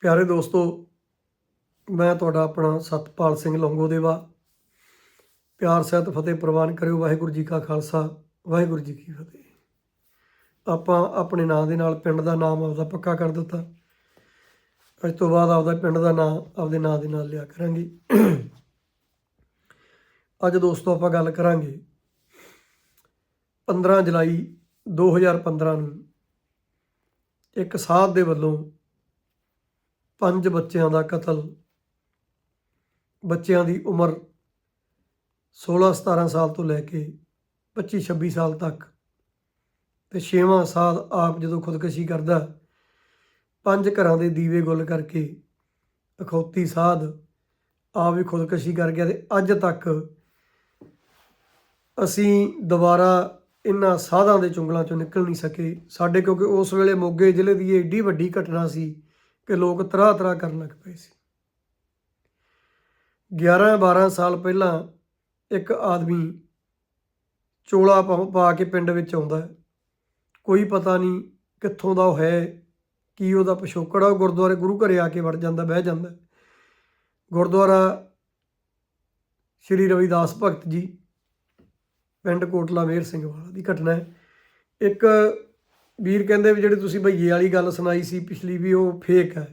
ਪਿਆਰੇ ਦੋਸਤੋ, ਮੈਂ ਤੁਹਾਡਾ ਆਪਣਾ ਸਤਪਾਲ ਸਿੰਘ ਲੰਗੋਦੇਵਾ। ਪਿਆਰ, ਸਹਿਤ, ਫਤਿਹ ਪ੍ਰਵਾਨ ਕਰਿਓ। ਵਾਹਿਗੁਰੂ ਜੀ ਕਾ ਖਾਲਸਾ, ਵਾਹਿਗੁਰੂ ਜੀ ਕੀ ਫਤਿਹ। ਆਪਾਂ ਆਪਣੇ ਨਾਂ ਦੇ ਨਾਲ ਪਿੰਡ ਦਾ ਨਾਮ ਆਪਦਾ ਪੱਕਾ ਕਰ ਦਿੱਤਾ। ਅੱਜ ਤੋਂ ਬਾਅਦ ਆਪਦਾ ਪਿੰਡ ਦਾ ਨਾਮ ਆਪਦੇ ਨਾਂ ਦੇ ਨਾਲ ਲਿਆ ਕਰਾਂਗੇ। ਅੱਜ ਦੋਸਤੋ ਆਪਾਂ ਗੱਲ ਕਰਾਂਗੇ 15 ਜੁਲਾਈ 2015 ਨੂੰ ਇੱਕ ਸਾਧ ਦੇ ਵੱਲੋਂ ਪੰਜ ਬੱਚਿਆਂ ਦਾ ਕਤਲ। ਬੱਚਿਆਂ ਦੀ ਉਮਰ 16 17 ਸਾਲ ਤੋਂ ਲੈ ਕੇ 25 26 ਸਾਲ ਤੱਕ ਤੇ ਛੇਵਾਂ ਸਾਲ ਆਪ ਜਦੋਂ ਖੁਦਕਸ਼ੀ ਕਰਦਾ, ਪੰਜ ਘਰਾਂ ਦੇ ਦੀਵੇ ਗੁੱਲ ਕਰਕੇ ਅਖੌਤੀ ਸਾਧ ਆਪ ਵੀ ਖੁਦਕਸ਼ੀ ਕਰ ਗਿਆ ਤੇ ਅੱਜ ਤੱਕ ਅਸੀਂ ਦੁਬਾਰਾ ਇਹਨਾਂ ਸਾਧਾਂ ਦੇ ਚੁੰਗਲਾਂ ਚੋਂ ਨਿਕਲ ਨਹੀਂ ਸਕੇ। ਸਾਡੇ ਕਿਉਂਕਿ ਉਸ ਵੇਲੇ ਮੋਗੇ ਜ਼ਿਲ੍ਹੇ ਦੀ ਇਹ ਏਡੀ ਵੱਡੀ ਘਟਨਾ ਸੀ ਕਿ ਲੋਕ ਤਰਾਹ ਤਰਾਹ ਕਰਨ ਲੱਗ ਪਏ ਸੀ। 11 12 ਸਾਲ ਪਹਿਲਾਂ ਇੱਕ ਆਦਮੀ ਚੋਲਾ ਪਾ ਪਾ ਕੇ ਪਿੰਡ ਵਿੱਚ ਆਉਂਦਾ ਹੈ। ਕੋਈ ਪਤਾ ਨਹੀਂ ਕਿੱਥੋਂ ਦਾ ਉਹ ਹੈ, ਕੀ ਉਹਦਾ ਪਿਛੋਕੜ ਆ, ਉਹ ਗੁਰਦੁਆਰੇ, ਗੁਰੂ ਘਰੇ ਆ ਕੇ ਵੜ ਜਾਂਦਾ, ਬਹਿ ਜਾਂਦਾ ਗੁਰਦੁਆਰਾ ਸ਼੍ਰੀ ਰਵਿਦਾਸ ਭਗਤ ਜੀ, ਪਿੰਡ ਕੋਟਲਾ ਮੇਰ ਸਿੰਘ ਵਾਲਾ ਦੀ ਘਟਨਾ ਹੈ। ਇੱਕ ਵੀਰ ਕਹਿੰਦੇ ਵੀ ਜਿਹੜੀ ਤੁਸੀਂ ਭਈਏ ਵਾਲੀ ਗੱਲ ਸੁਣਾਈ ਸੀ ਪਿਛਲੀ ਵੀ ਉਹ ਫੇਕ ਹੈ।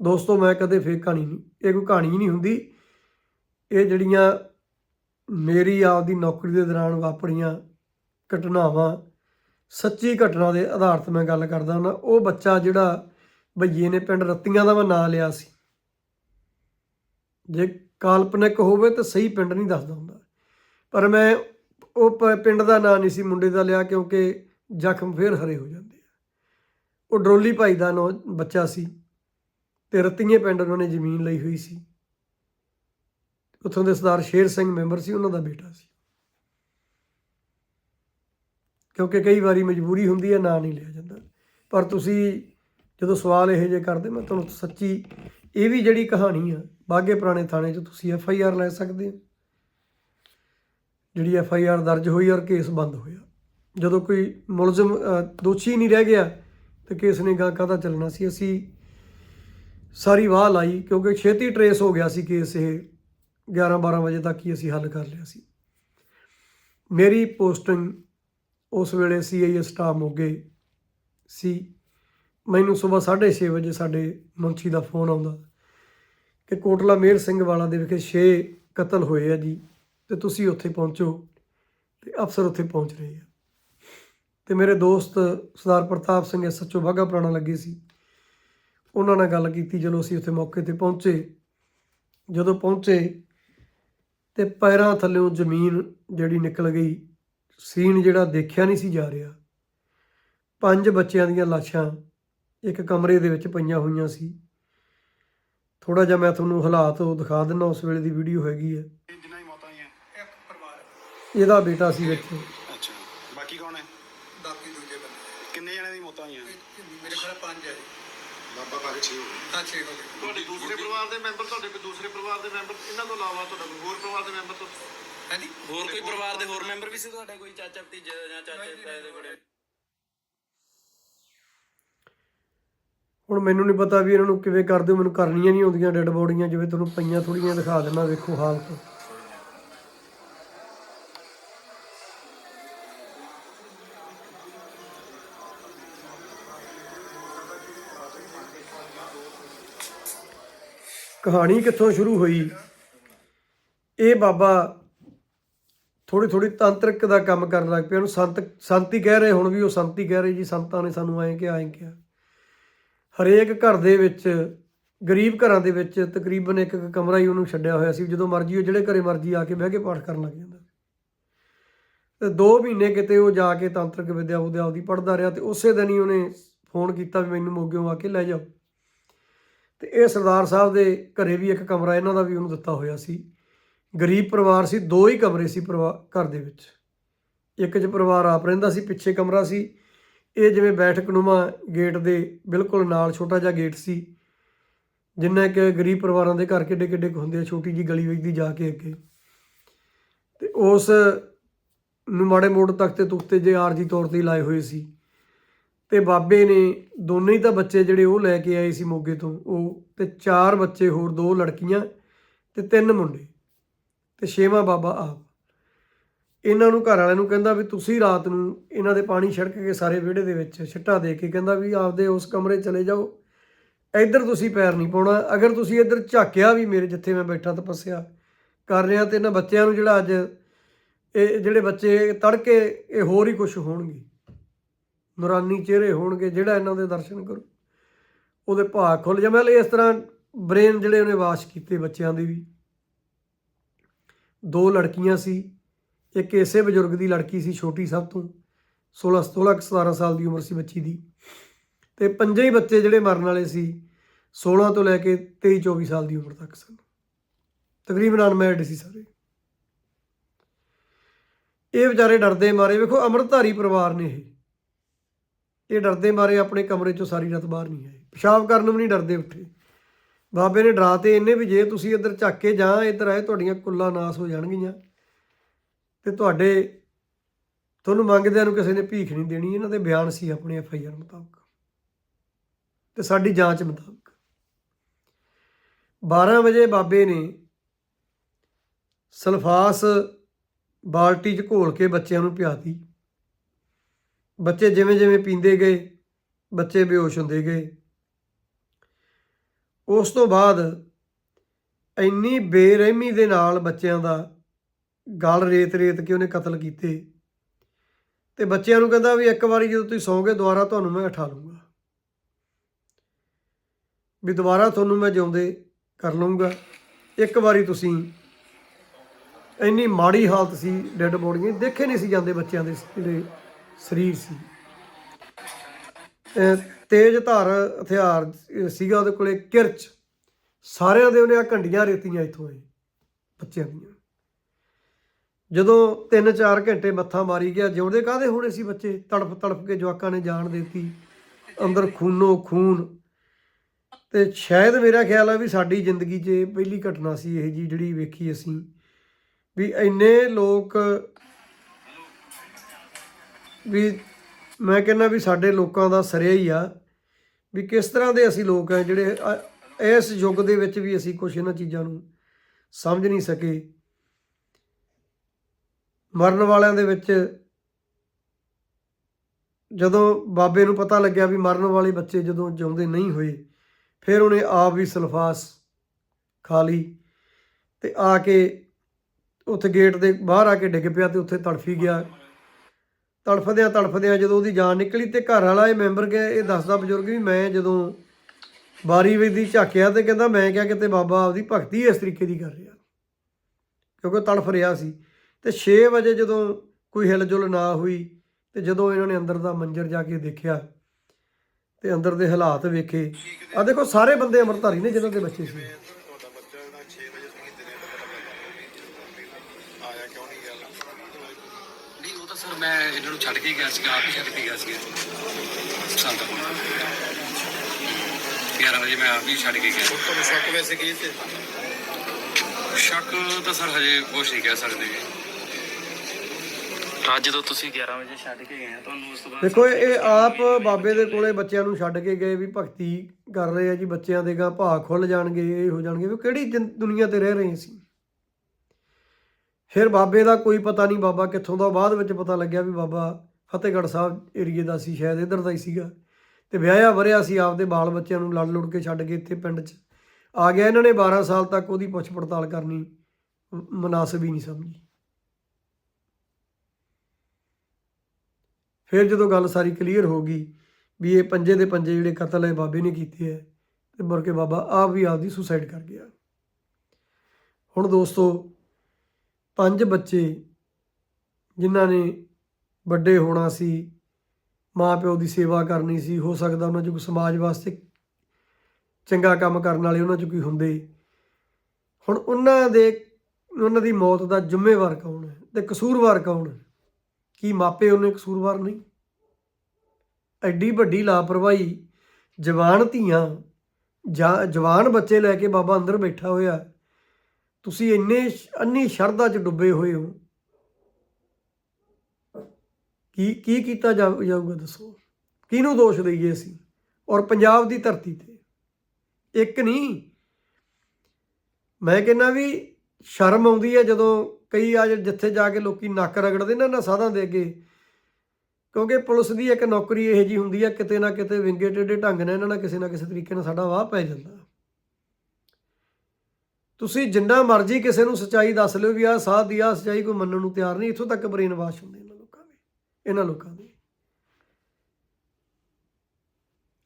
ਦੋਸਤੋ, ਮੈਂ ਕਦੇ ਫੇਕ ਕਹਾਣੀ ਨਹੀਂ, ਇਹ ਕੋਈ ਕਹਾਣੀ ਨਹੀਂ ਹੁੰਦੀ। ਇਹ ਜਿਹੜੀਆਂ ਮੇਰੀ ਆਪਦੀ ਨੌਕਰੀ ਦੇ ਦੌਰਾਨ ਵਾਪਰੀਆਂ ਘਟਨਾਵਾਂ, ਸੱਚੀ ਘਟਨਾ ਦੇ ਆਧਾਰ ਤੇ ਮੈਂ ਗੱਲ ਕਰਦਾ ਹਾਂ ਉਹ ਬੱਚਾ ਜਿਹੜਾ ਭਈਏ ਨੇ ਪਿੰਡ ਰੱਤੀਆਂ ਦਾ ਮੈਂ ਨਾਂ ਲਿਆ ਸੀ। ਜੇ ਕਾਲਪਨਿਕ ਹੋਵੇ ਤਾਂ ਸਹੀ ਪਿੰਡ ਨਹੀਂ ਦੱਸਦਾ ਹੁੰਦਾ। ਪਰ ਮੈਂ ਉਹ ਪਿੰਡ ਦਾ ਨਾਂ ਨਹੀਂ ਸੀ, ਮੁੰਡੇ ਦਾ ਲਿਆ ਕਿਉਂਕਿ ਜ਼ਖਮ ਫੇਰ ਹਰੇ ਹੋ ਜਾਂਦੇ ਆ। ਉਹ ਡਰੋਲੀ ਭਾਈ ਦਾ ਨੌ, ਬੱਚਾ ਸੀ ਤੇ ਰਤੀਏ ਪਿੰਡ ਉਹਨਾਂ ਨੇ ਜ਼ਮੀਨ ਲਈ ਹੋਈ ਸੀ। ਉੱਥੋਂ ਦੇ ਸਰਦਾਰ ਸ਼ੇਰ ਸਿੰਘ ਮੈਂਬਰ ਸੀ, ਉਹਨਾਂ ਦਾ ਬੇਟਾ ਸੀ। ਕਿਉਂਕਿ ਕਈ ਵਾਰੀ ਮਜਬੂਰੀ ਹੁੰਦੀ ਹੈ, ਨਾਂ ਨਹੀਂ ਲਿਆ ਜਾਂਦਾ। ਪਰ ਤੁਸੀਂ ਜਦੋਂ ਸਵਾਲ ਇਹੋ ਜਿਹੇ ਕਰਦੇ, ਮੈਂ ਤੁਹਾਨੂੰ ਸੱਚੀ ਇਹ ਵੀ ਜਿਹੜੀ ਕਹਾਣੀ ਆ, ਬਾਗੇ ਪੁਰਾਣੇ ਥਾਣੇ 'ਚ ਤੁਸੀਂ ਐਫ ਆਈ ਆਰ ਲੈ ਸਕਦੇ ਹੋ। ਜਿਹੜੀ ਐਫ ਆਈ ਆਰ ਦਰਜ ਹੋਈ ਔਰ ਕੇਸ ਬੰਦ ਹੋਇਆ। ਜਦੋਂ ਕੋਈ ਮੁਲਜ਼ਮ ਦੋਸ਼ੀ ਨਹੀਂ ਰਹਿ ਗਿਆ, ਤਾਂ ਕੇਸ ਨੇ ਗਾ ਕਾਹਦਾ ਚੱਲਣਾ ਸੀ? ਅਸੀਂ ਸਾਰੀ ਵਾਹ ਲਾਈ, ਕਿਉਂਕਿ ਛੇਤੀ ਟਰੇਸ ਹੋ ਗਿਆ ਸੀ ਕੇਸ ਇਹ 11 12 ਵਜੇ ਤੱਕ ਹੀ ਅਸੀਂ ਹੱਲ ਕਰ ਲਿਆ ਸੀ। ਮੇਰੀ ਪੋਸਟਿੰਗ ਉਸ ਵੇਲੇ ਸੀਆਈਏ ਸਟਾਫ ਮੋਗੇ ਸੀ। ਮੈਨੂੰ ਸਵੇਰ 6:30 ਵਜੇ ਸਾਡੇ ਮੁੰਸ਼ੀ ਦਾ ਫੋਨ ਆਉਂਦਾ ਕਿ ਕੋਟਲਾ ਮੇਰ ਸਿੰਘ ਵਾਲਾ ਦੇ ਵਿਖੇ 6 ਕਤਲ ਹੋਏ ਆ ਜੀ, ਤੇ ਤੁਸੀਂ ਉੱਥੇ ਪਹੁੰਚੋ, ਤੇ ਅਫਸਰ ਉੱਥੇ ਪਹੁੰਚ ਰਹੇ ਆ। ਤੇ ਮੇਰੇ ਦੋਸਤ ਸਰਦਾਰ ਪ੍ਰਤਾਪ ਸਿੰਘ ਐਸਐਚਓ ਬਾਘਾ ਪੁਰਾਣਾ ਲੱਗੇ ਸੀ। ਉਹਨਾਂ ਨਾਲ ਗੱਲ ਕੀਤੀ ਚਲੋ ਅਸੀਂ ਉੱਥੇ ਮੌਕੇ ਤੇ ਪਹੁੰਚੇ। ਜਦੋਂ ਪਹੁੰਚੇ ਤੇ ਪੈਰਾਂ ਥੱਲੇੋਂ ਜ਼ਮੀਨ ਜਿਹੜੀ ਨਿਕਲ ਗਈ ਸੀਨ ਜਿਹੜਾ ਦੇਖਿਆ ਨਹੀਂ ਸੀ ਜਾ ਰਿਹਾ। ਪੰਜ ਬੱਚਿਆਂ ਦੀਆਂ ਲਾਸ਼ਾਂ ਇੱਕ ਕਮਰੇ ਦੇ ਵਿੱਚ ਪਈਆਂ ਹੋਈਆਂ ਸੀ। ਥੋੜਾ ਜਿਹਾ ਮੈਂ ਤੁਹਾਨੂੰ ਹਾਲਾਤ ਉਹ ਦਿਖਾ ਦਿੰਦਾ ਉਸ ਵੇਲੇ ਦੀ ਵੀਡੀਓ ਹੈਗੀ ਹੈ। ਜਿੰਨਾ ਹੀ ਮੌਤਾਂ ਹੋਈਆਂ ਇੱਕ ਪਰਿਵਾਰ। ਇਹਦਾ ਬੇਟਾ ਸੀ ਵਿੱਚ ਅੱਛਾ ਬਾਕੀ ਕੌਣ ਹੈ ਬਾਕੀ ਦੂਜੇ ਬੰਦੇ ਕਿੰਨੇ ਜਣਿਆਂ ਦੀ ਮੌਤਾਂ ਹੋਈਆਂ ਇੱਕ ਮੇਰੇ ਖਿਆਲ ਪੰਜ ਹੈ ਜੀ। ਬਾਬਾ ਬਾਰੇ 6 ਹੋ ਗਏ ਹਾਂ ਛੇ ਹੋ ਗਏ ਤੁਹਾਡੇ ਦੂਸਰੇ ਪਰਿਵਾਰ ਦੇ ਮੈਂਬਰ ਤੁਹਾਡੇ ਕੋਈ ਦੂਸਰੇ ਪਰਿਵਾਰ ਦੇ ਮੈਂਬਰ ਇਹਨਾਂ ਤੋਂ ਇਲਾਵਾ ਤੁਹਾਡਾ ਕੋਈ ਹੋਰ ਪਰਿਵਾਰ ਦੇ ਮੈਂਬਰ ਤੋਂ? ਹਾਂਜੀ? ਹੋਰ ਕੋਈ ਪਰਿਵਾਰ ਦੇ ਹੋਰ ਮੈਂਬਰ ਵੀ ਸੀ ਤੁਹਾਡੇ? ਕੋਈ ਚਾਚਾ ਭਤੀਜਾ ਜਾਂ ਚਾਚੇ ਤਾਏ ਦੇ ਕੋਲੇ? ਹੁਣ ਮੈਨੂੰ ਨਹੀਂ ਪਤਾ ਵੀ ਇਹਨਾਂ ਨੂੰ ਕਿਵੇਂ ਕਰਦੇ ਮੈਨੂੰ ਕਰਨੀਆਂ ਨਹੀਂ ਆਉਂਦੀਆਂ ਡੈੱਡ ਬੋਡੀਆਂ ਜਿਵੇਂ ਤੁਹਾਨੂੰ ਪਈਆਂ ਥੋੜੀਆਂ ਦਿਖਾ ਦੇਣਾ ਵੇਖੋ ਹਾਲਤ। ਕਹਾਣੀ ਕਿੱਥੋਂ ਸ਼ੁਰੂ ਹੋਈ? ਇਹ ਬਾਬਾ ਥੋੜੀ ਥੋੜੀ ਤਾਂਤਰਿਕ ਦਾ ਕੰਮ ਕਰਨ ਲੱਗ ਪਿਆ। ਉਹਨੂੰ ਸੰਤ, ਸੰਤੀ ਕਹਿ ਰਹੇ ਹੁਣ ਵੀ ਉਹ ਸੰਤੀ ਕਹਿ ਰਹੇ ਜੀ, ਸੰਤਾਂ ਨੇ ਸਾਨੂੰ ਐਂ ਕਿਹਾ ਐਂ ਕਿਹਾ। ਹਰੇਕ ਘਰ ਦੇ ਵਿੱਚ, ਗਰੀਬ ਘਰਾਂ ਦੇ ਵਿੱਚ ਤਕਰੀਬਨ ਇੱਕ ਇੱਕ ਕਮਰਾ ਹੀ ਉਹਨੂੰ ਛੱਡਿਆ ਹੋਇਆ ਸੀ। ਜਦੋਂ ਮਰਜ਼ੀ ਉਹ ਜਿਹੜੇ ਘਰੇ ਮਰਜ਼ੀ ਆ ਕੇ ਬਹਿ ਕੇ ਪਾਠ ਕਰਨ ਲੱਗ ਜਾਂਦਾ। ਤੇ 2 ਮਹੀਨੇ ਕਿਤੇ ਉਹ ਜਾ ਕੇ ਤਾਂਤਰਿਕ ਵਿਦਿਆ ਉਹਦੇ ਆਪਦੀ ਪੜ੍ਹਦਾ ਰਿਹਾ ਤੇ ਉਸੇ ਦਿਨ ਹੀ ਉਹਨੇ ਫੋਨ ਕੀਤਾ ਵੀ ਮੈਨੂੰ ਮੋਗਿਓ ਆ ਕੇ ਲੈ ਜਾਓ। ਤੇ ਇਹ ਸਰਦਾਰ ਸਾਹਿਬ ਦੇ ਘਰੇ ਵੀ ਇੱਕ ਕਮਰਾ ਇਹਨਾਂ ਦਾ ਵੀ ਉਹਨੂੰ ਦਿੱਤਾ ਹੋਇਆ ਸੀ। ਗਰੀਬ ਪਰਿਵਾਰ ਸੀ, ਦੋ ਹੀ ਕਮਰੇ ਸੀ ਪਰਿਵਾਰ ਘਰ ਦੇ ਵਿੱਚ। ਇੱਕ 'ਚ ਪਰਿਵਾਰ ਆਪ ਰਹਿੰਦਾ ਸੀ, ਪਿੱਛੇ ਕਮਰਾ ਸੀ। ਇਹ ਜਿਵੇਂ ਬੈਠਕ ਨੂਮਾ ਗੇਟ ਦੇ ਬਿਲਕੁਲ ਨਾਲ ਛੋਟਾ ਜਿਹਾ ਗੇਟ ਸੀ। ਜਿੰਨਾ ਕਿ ਗਰੀਬ ਪਰਿਵਾਰਾਂ ਦੇ ਘਰ ਕਿੱਡੇ ਕਿੱਡੇ ਕੁ ਹੁੰਦੇ ਆ, ਛੋਟੀ ਜੀ ਗਲੀ ਵਿੱਚ ਦੀ ਜਾ ਕੇ ਅੱਗੇ। ਤੇ ਉਸ ਨੂੰ ਮਾੜੇ ਮੋੜ ਤਖਤੇ ਤੁਖਤੇ ਜੇ ਆਰਜੀ ਤੌਰ ਤੇ ਲਾਏ ਹੋਏ ਸੀ। ਤੇ ਬਾਬੇ ਨੇ ਦੋਨੇ ਹੀ ਤਾਂ ਬੱਚੇ ਜਿਹੜੇ ਉਹ ਲੈ ਕੇ ਆਏ ਸੀ ਮੋਗੇ ਤੋਂ, ਉਹ ਤੇ ਚਾਰ ਬੱਚੇ ਹੋਰ, ਦੋ ਲੜਕੀਆਂ ਤੇ ਤਿੰਨ ਮੁੰਡੇ ਤੇ ਛੇਵਾਂ ਬਾਬਾ ਆਪ। ਇਹਨਾਂ ਨੂੰ ਘਰ ਵਾਲਿਆਂ ਨੂੰ ਕਹਿੰਦਾ ਵੀ ਤੁਸੀਂ ਰਾਤ ਨੂੰ ਇਹਨਾਂ ਦੇ ਪਾਣੀ ਛਿੜਕ ਕੇ ਸਾਰੇ ਵਿਹੜੇ ਦੇ ਵਿੱਚ ਛਿੱਟਾ ਦੇ ਕੇ ਕਹਿੰਦਾ ਵੀ ਆਪਦੇ ਉਸ ਕਮਰੇ ਚਲੇ ਜਾਓ, ਇੱਧਰ ਤੁਸੀਂ ਪੈਰ ਨਹੀਂ ਪਾਉਣਾ, ਅਗਰ ਤੁਸੀਂ ਇੱਧਰ ਝਾਕਿਆ ਵੀ ਮੇਰੇ ਜਿੱਥੇ ਮੈਂ ਬੈਠਾ ਤਪੱਸਿਆ ਕਰ ਰਿਹਾ ਤੇ ਇਹਨਾਂ ਬੱਚਿਆਂ ਨੂੰ ਜਿਹੜਾ ਅੱਜ ਇਹ ਜਿਹੜੇ ਬੱਚੇ ਤੜਕੇ ਇਹ ਹੋਰ ਹੀ ਕੁਝ ਹੋਣਗੇ। ਨੂਰਾਨੀ ਚਿਹਰੇ ਹੋਣਗੇ ਜਿਹੜਾ ਇਹਨਾਂ ਦੇ ਦਰਸ਼ਨ ਕਰੂ। ਉਹਦੇ ਭਾਗ ਖੁੱਲ ਜਾ। ਮਤਲਬ ਇਸ ਤਰ੍ਹਾਂ ਬ੍ਰੇਨ ਜਿਹੜੇ ਉਹਨੇ ਵਾਸ਼ ਕੀਤੇ ਬੱਚਿਆਂ ਦੇ ਵੀ। ਦੋ ਲੜਕੀਆਂ ਸੀ। ਇੱਕ ਇਸੇ ਬਜ਼ੁਰਗ ਦੀ ਲੜਕੀ ਸੀ ਛੋਟੀ ਸਭ ਤੋਂ। 16 16 ਕੁ 17 ਸਾਲ ਦੀ ਉਮਰ ਸੀ ਬੱਚੀ ਦੀ। ਤੇ ਪੰਜੇ ਹੀ ਬੱਚੇ ਜਿਹੜੇ ਮਰਨ ਵਾਲੇ ਸੀ 16 ਤੋਂ ਲੈ ਕੇ 23 24 ਸਾਲ ਦੀ ਉਮਰ ਤੱਕ ਸਨ। ਤਕਰੀਬਨ ਅਨਮੈਰਿਡ ਸੀ ਸਾਰੇ। ਇਹ ਵਿਚਾਰੇ ਡਰਦੇ ਮਾਰੇ। ਵੇਖੋ, ਅੰਮ੍ਰਿਤਧਾਰੀ ਪਰਿਵਾਰ ਨੇ ਇਹ। ਇਹ ਡਰਦੇ ਮਾਰੇ ਆਪਣੇ ਕਮਰੇ ਚੋਂ ਸਾਰੀ ਰਾਤ ਬਾਹਰ ਨਹੀਂ ਆਏ। ਪਿਸ਼ਾਬ ਕਰਨ ਨੂੰ ਵੀ ਨਹੀਂ ਡਰਦੇ ਉੱਠੇ ਬਾਬੇ ਨੇ ਡਰਾ 'ਤੇ ਇੰਨੇ ਵੀ ਜੇ ਤੁਸੀਂ ਇੱਧਰ ਝੱਕ ਕੇ ਜਾਂ ਇੱਧਰ ਆਏ, ਤੁਹਾਡੀਆਂ ਕੁੱਲਾ ਨਾਸ ਹੋ ਜਾਣਗੀਆਂ। ਤੇ ਤੁਹਾਡੇ, ਤੁਹਾਨੂੰ ਮੰਗਦਿਆਂ ਨੂੰ ਕਿਸੇ ਨੇ ਭੀਖ ਨਹੀਂ ਦੇਣੀ। ਇਹਨਾਂ ਦੇ ਬਿਆਨ ਸੀ ਆਪਣੇ ਐਫ ਆਈ ਆਰ ਮੁਤਾਬਕ। ਤੇ ਸਾਡੀ ਜਾਂਚ ਮੁਤਾਬਕ। 12 ਵਜੇ ਬਾਬੇ ਨੇ ਸਲਫਾਸ ਬਾਲਟੀ 'ਚ ਘੋਲ ਕੇ ਬੱਚਿਆਂ ਨੂੰ ਪਿਆਤੀ। ਬੱਚੇ ਜਿਵੇਂ ਜਿਵੇਂ ਪੀਂਦੇ ਗਏ, ਬੱਚੇ ਬੇਹੋਸ਼ ਹੁੰਦੇ ਗਏ। ਉਸ ਤੋਂ ਬਾਅਦ ਇੰਨੀ ਬੇਰਹਿਮੀ ਦੇ ਨਾਲ ਬੱਚਿਆਂ ਦਾ ਗਲ ਰੇਤ ਰੇਤ ਕੇ ਉਹਨੇ ਕਤਲ ਕੀਤੇ। ਤੇ ਬੱਚਿਆਂ ਨੂੰ ਕਹਿੰਦਾ ਵੀ ਇੱਕ ਵਾਰੀ ਜਦੋਂ ਤੁਸੀਂ ਸੌਂਗੇ ਦੁਬਾਰਾ ਤੁਹਾਨੂੰ ਮੈਂ ਉਠਾ ਲੂੰਗਾ ਵੀ ਦੁਬਾਰਾ ਤੁਹਾਨੂੰ ਮੈਂ ਜਿਉਂਦੇ ਕਰ ਲਊਂਗਾ। ਇੱਕ ਵਾਰੀ ਤੁਸੀਂ ਇੰਨੀ ਮਾੜੀ ਹਾਲਤ ਸੀ ਡੈੱਡ ਬੋਡੀਆਂ, ਦੇਖੇ ਨਹੀਂ ਸੀ ਜਾਂਦੇ ਬੱਚਿਆਂ ਦੇ ਜਿਹੜੇ ਸਰੀਰ ਸੀ। ਤੇਜ਼ ਧਾਰ ਹਥਿਆਰ ਸੀਗਾ ਉਹਦੇ ਕੋਲੇ, ਕਿਰਚ। ਸਾਰਿਆਂ ਦੇ ਉਹਨੇ ਆ ਕੰਡੀਆਂ ਰੇਤੀਆਂ ਇੱਥੋਂ ਆਏ ਬੱਚਿਆਂ ਦੀਆਂ। ਜਦੋਂ 3-4 ਘੰਟੇ ਮੱਥਾ ਮਾਰੀ ਗਿਆ, ਜਿਉਂਦੇ ਕਾਹਦੇ ਹੋਣੇ ਸੀ ਬੱਚੇ? ਤੜਫ ਤੜਫ ਕੇ ਜਵਾਕਾਂ ਨੇ ਜਾਨ ਦਿੱਤੀ। ਅੰਦਰ ਖੂਨੋ ਖੂਨ। ਤੇ ਸ਼ਾਇਦ ਮੇਰਾ ਖਿਆਲ ਆ ਵੀ ਸਾਡੀ ਜ਼ਿੰਦਗੀ 'ਚ ਇਹ ਪਹਿਲੀ ਘਟਨਾ ਸੀ, ਇਹ ਜੀ ਜਿਹੜੀ ਵੇਖੀ ਅਸੀਂ। ਵੀ ਇੰਨੇ ਲੋਕ ਵੀ ਮੈਂ ਕਹਿੰਦਾ ਵੀ ਸਾਡੇ ਲੋਕਾਂ ਦਾ ਸਰਿਆ ਹੀ ਆ ਵੀ ਕਿਸ ਤਰ੍ਹਾਂ ਦੇ ਅਸੀਂ ਲੋਕ ਆ ਜਿਹੜੇ ਇਸ ਯੁੱਗ ਦੇ ਵਿੱਚ ਵੀ ਅਸੀਂ ਕੁਝ ਇਹਨਾਂ ਚੀਜ਼ਾਂ ਨੂੰ ਸਮਝ ਨਹੀਂ ਸਕੇ। ਮਰਨ ਵਾਲਿਆਂ ਦੇ ਵਿੱਚ ਜਦੋਂ ਬਾਬੇ ਨੂੰ ਪਤਾ ਲੱਗਿਆ ਵੀ ਮਰਨ ਵਾਲੇ ਬੱਚੇ ਜਦੋਂ ਜਿਉਂਦੇ ਨਹੀਂ ਹੋਏ, ਫਿਰ ਉਹਨੇ ਆਪ ਵੀ ਸਲਫਾਸ ਖਾ ਲਈ ਤੇ ਆ ਕੇ ਉੱਥੇ ਗੇਟ ਦੇ ਬਾਹਰ ਆ ਕੇ ਡਿੱਗ ਪਿਆ ਤੇ ਉੱਥੇ ਤੜਫੀ ਗਿਆ। ਤੜਫਦਿਆਂ ਤੜਫਦਿਆਂ ਜਦੋਂ ਉਹਦੀ ਜਾਨ ਨਿਕਲੀ ਤੇ ਘਰ ਵਾਲਾ ਇਹ ਮੈਂਬਰ ਗਿਆ, ਇਹ ਦੱਸਦਾ ਬਜ਼ੁਰਗ ਵੀ ਮੈਂ ਜਦੋਂ ਬਾਰੀ ਵੇਦੀ ਝਾਕਿਆ ਤੇ ਕਹਿੰਦਾ ਮੈਂ ਕਿਹਾ ਕਿਤੇ ਬਾਬਾ ਆਪਦੀ ਭਗਤੀ ਇਸ ਤਰੀਕੇ ਦੀ ਕਰ ਰਿਹਾ। ਕਿਉਂਕਿ ਤੜਫ ਰਿਹਾ ਸੀ। ਤੇ 6 ਵਜੇ ਜਦੋਂ ਕੋਈ ਹਿਲਜੁਲ ਨਾ ਹੋਈ ਤੇ ਜਦੋਂ ਇਹਨਾਂ ਨੇ ਅੰਦਰ ਦਾ ਮੰਜਰ ਜਾ ਕੇ ਦੇਖਿਆ ਤੇ ਅੰਦਰ ਦੇ ਹਾਲਾਤ ਵੇਖੇ। ਆ ਦੇਖੋ, ਸਾਰੇ ਬੰਦੇ ਅਮਰਧਾਰੀ ਨੇ ਜਿਨ੍ਹਾਂ ਦੇ ਬੱਚੇ ਸੀ ਤੁਹਾਡਾ ਬੱਚਾ ਜਿਹੜਾ 6 ਵਜੇ ਸੋਣੀ ਦਿਨੇ ਪਤਾ ਆਇਆ ਕਿਉਂ ਨਹੀਂ ਗਿਆ ਨਹੀਂ ਉਹ ਤਾਂ ਸਰ ਮੈਂ ਇਹਨਾਂ ਨੂੰ ਛੱਡ ਕੇ ਗਿਆ ਸੀਗਾ ਆਪ ਹੀ ਛੱਡ ਕੇ ਗਿਆ ਸੀਗਾ। ਸੰਤ ਕੋਲ 11 ਵਜੇ ਮੈਂ ਆਪ ਹੀ ਛੱਡ ਕੇ ਗਿਆ। ਤੁਹਾਨੂੰ ਸ਼ੱਕ ਵੈਸੇ ਕੀ ਤੇ ਸ਼ੱਕ ਤਾਂ ਸਰ ਹਜੇ ਕੁਛ ਨਹੀਂ ਕਹਿ ਸਕਦੇ। ਅੱਜ ਜਦੋਂ ਤੁਸੀਂ 11 ਵਜੇ ਛੱਡ ਕੇ ਗਏ ਆ ਤੁਹਾਨੂੰ ਉਸ ਤੋਂ ਬਾਅਦ ਦੇਖੋ ਇਹ ਆਪ ਬਾਬੇ ਦੇ ਕੋਲੇ ਬੱਚਿਆਂ ਨੂੰ ਛੱਡ ਕੇ ਗਏ ਵੀ ਭਗਤੀ ਕਰ ਰਹੇ ਆ ਜੀ ਬੱਚਿਆਂ ਦੇ ਗਾ ਭਾਅ ਖੁੱਲ ਜਾਣਗੇ ਇਹ ਹੋ ਜਾਣਗੇ ਵੀ ਕਿਹੜੀ ਦੁਨੀਆ ਤੇ ਰਹਿ ਰਹੇ ਸੀ? ਫਿਰ ਬਾਬੇ ਦਾ ਕੋਈ ਪਤਾ ਨਹੀਂ ਬਾਬਾ ਕਿੱਥੋਂ ਦਾ, ਬਾਅਦ ਵਿੱਚ ਪਤਾ ਲੱਗਿਆ ਵੀ ਬਾਬਾ ਫਤਿਹਗੜ੍ਹ ਸਾਹਿਬ ਏਰੀਏ ਦਾ ਸੀ, ਸ਼ਾਇਦ ਇਧਰ ਦਾ ਹੀ ਸੀਗਾ। ਤੇ ਵਿਆਹਿਆ ਵਰਿਆ ਸੀ ਆਪਦੇ ਬਾਲ ਬੱਚਿਆਂ ਨੂੰ ਲੜ ਲੁੜ ਕੇ ਛੱਡ ਕੇ ਇੱਥੇ ਪਿੰਡ 'ਚ। ਆ ਗਿਆ ਇਹਨਾਂ ਨੇ 12 ਸਾਲ ਤੱਕ ਉਹਦੀ ਪੁੱਛ ਪੜਤਾਲ ਕਰਨੀ, ਮ- ਹੀ ਨਹੀਂ ਸਮਝੀ। ਫਿਰ ਜਦੋਂ ਗੱਲ ਸਾਰੀ ਕਲੀਅਰ ਹੋ ਗਈ ਵੀ ਇਹ ਪੰਜੇ ਦੇ ਪੰਜੇ ਜਿਹੜੇ ਕਤਲ ਹੈ ਬਾਬੇ ਨੇ ਕੀਤੇ ਹੈ ਤੇ ਮੁੜ ਕੇ ਬਾਬਾ ਆਪ ਵੀ ਆਪਦੀ ਸੁਸਾਈਡ ਕਰ ਗਿਆ। ਹੁਣ ਦੋਸਤੋ ਪੰਜ ਬੱਚੇ ਜਿਨ੍ਹਾਂ ਨੇ ਵੱਡੇ ਹੋਣਾ ਸੀ, ਮਾਂ ਪਿਓ ਦੀ ਸੇਵਾ ਕਰਨੀ ਸੀ, ਹੋ ਸਕਦਾ ਉਹਨਾਂ 'ਚੋਂ ਕੋਈ ਸਮਾਜ ਵਾਸਤੇ ਚੰਗਾ ਕੰਮ ਕਰਨ ਵਾਲੇ ਉਹਨਾਂ 'ਚੋਂ ਕੋਈ ਹੁੰਦੇ। ਹੁਣ ਉਹਨਾਂ ਦੇ, ਉਹਨਾਂ ਦੀ ਮੌਤ ਦਾ ਜ਼ਿੰਮੇਵਾਰ ਕੌਣ ਹੈ ਤੇ ਕਸੂਰਵਾਰ ਕੌਣ ਹੈ? ਕੀ ਮਾਪੇ ਉਹਨੇ ਕਸੂਰਵਾਰ ਨਹੀਂ? ਐਡੀ ਵੱਡੀ ਲਾਪਰਵਾਹੀ, ਜਵਾਨ ਧੀਆਂ, ਜਾਂ ਜਵਾਨ ਬੱਚੇ ਲੈ ਕੇ ਬਾਬਾ ਅੰਦਰ ਬੈਠਾ ਹੋਇਆ ਤੁਸੀਂ ਇੰਨੇ ਸ਼- ਅੰਨੀ ਸ਼ਰਧਾ 'ਚ ਡੁੱਬੇ ਹੋਏ ਹੋ। ਕੀ ਕੀ ਕੀਤਾ ਜਾਊਗਾ ਦੱਸੋ। ਕਿਹਨੂੰ ਦੋਸ਼ ਦਈਏ ਅਸੀਂ? ਔਰ ਪੰਜਾਬ ਦੀ ਧਰਤੀ ਤੇ। ਇੱਕ ਨਹੀਂ, ਮੈਂ ਕਹਿੰਦਾ ਵੀ ਸ਼ਰਮ ਆਉਂਦੀ ਹੈ ਜਦੋਂ ਕਈ ਆ ਜਿੱਥੇ ਜਾ ਕੇ ਲੋਕੀ ਨੱਕ ਰਗੜਦੇ ਨਾ ਨਾ ਸਾਧਾਂ ਦੇ ਅੱਗੇ। ਕਿਉਂਕਿ ਪੁਲਿਸ ਦੀ ਇੱਕ ਨੌਕਰੀ ਇਹੋ ਜੀ ਹੁੰਦੀ ਹੈ, ਕਿਤੇ ਨਾ ਕਿਤੇ ਵਿੰਗੇ ਟੇਢੇ ਢੰਗ ਨਾਲ ਇਹਨਾਂ ਨਾਲ ਕਿਸੇ ਨਾ ਕਿਸੇ ਤਰੀਕੇ ਨਾਲ ਸਾਡਾ ਵਾਹ ਪੈ ਜਾਂਦਾ। ਤੁਸੀਂ ਜਿੰਨਾ ਮਰਜ਼ੀ ਕਿਸੇ ਨੂੰ ਸੱਚਾਈ ਦੱਸ ਲਿਓ ਵੀ ਆਹ ਸਾਧ ਦੀ ਆਹ ਸੱਚਾਈ ਕੋਈ ਮੰਨਣ ਨੂੰ ਤਿਆਰ ਨਹੀਂ, ਇੱਥੋਂ ਤੱਕ ਬ੍ਰੇਨ ਵਾਸ਼ ਹੁੰਦੇ ਇਹਨਾਂ ਲੋਕਾਂ ਦੇ, ਇਹਨਾਂ ਲੋਕਾਂ ਦੇ।